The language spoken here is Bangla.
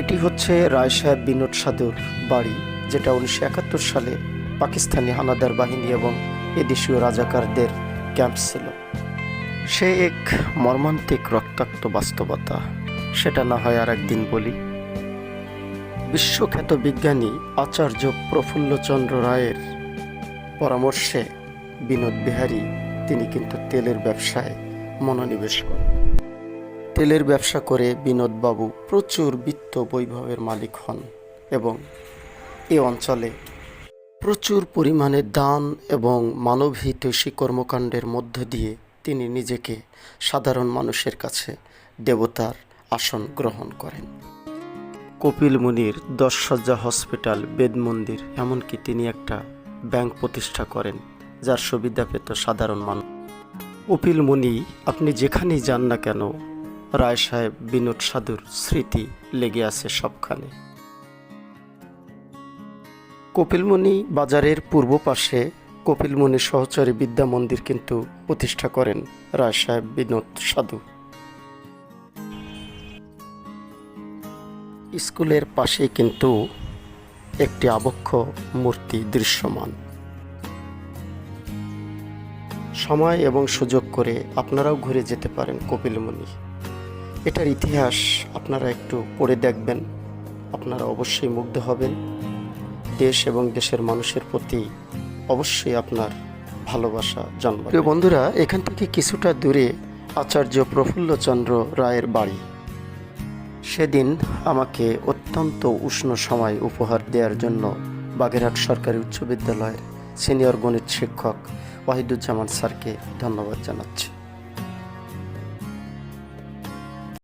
এটি হচ্ছে রায় সাহেব বিনোদ সাধুর বাড়ি, যেটা উনিশশো একাত্তর সালে পাকিস্তানি হানাদার বাহিনী এবং এদেশীয় রাজাকারদের ক্যাম্প ছিল। সে এক মর্মান্তিক রক্তাক্ত বাস্তবতা, সেটা না হয় আর একদিন বলি। বিশ্বখ্যাত বিজ্ঞানী আচার্য প্রফুল্লচন্দ্র রায়ের পরামর্শে বিনোদ বিহারী, তিনি কিন্তু তেলের ব্যবসায় মনোনিবেশ করেন। তেলের ব্যবসা করে বিনোদবাবু প্রচুর বিত্ত বৈভবের মালিক হন এবং এ অঞ্চলে প্রচুর পরিমাণে দান এবং মানবহিতৈষী কর্মকাণ্ডের মধ্য দিয়ে তিনি নিজেকে সাধারণ মানুষের কাছে দেবতার আসন গ্রহণ করেন। কপিল মুনির দশসজ্জা হসপিটাল, বেদ মন্দির এমনকি তিনি একটা ব্যাংক প্রতিষ্ঠা করেন, যার সুবিধা পেত সাধারণ মানুষ। কপিল মুনি, আপনি যেখানেই যান না কেন রায় সাহেব বিনোদ সাধুর স্মৃতি লেগে আছে সবখানে। কপিলমণি বাজারের পূর্ব পাশে কপিলমণি সহচরী বিদ্যা মন্দির কিন্তু প্রতিষ্ঠা করেন রায় সাহেব বিনোদ সাধু। স্কুলের পাশে কিন্তু একটি আবক্ষ মূর্তি দৃশ্যমান। সময় এবং সুযোগ করে আপনারাও ঘুরে যেতে পারেন কপিলমণি। এটার ইতিহাস আপনারা একটু পড়ে দেখবেন। আপনারা অবশ্যই মুগ্ধ হবেন। দেশ এবং দেশের মানুষের প্রতি অবশ্যই আপনার ভালোবাসা জন্মাবে। প্রিয় বন্ধুরা, এখান থেকে কিছুটা দূরে আচার্য প্রফুল্লচন্দ্র রায়ের বাড়ি। সেদিন আমাকে অত্যন্ত উষ্ণ সময় উপহার দেওয়ার জন্য বাগেরহাট সরকারি উচ্চ বিদ্যালয়ের সিনিয়র গণিত শিক্ষক ওয়াহিদুজ্জামান স্যারকে ধন্যবাদ জানাচ্ছি।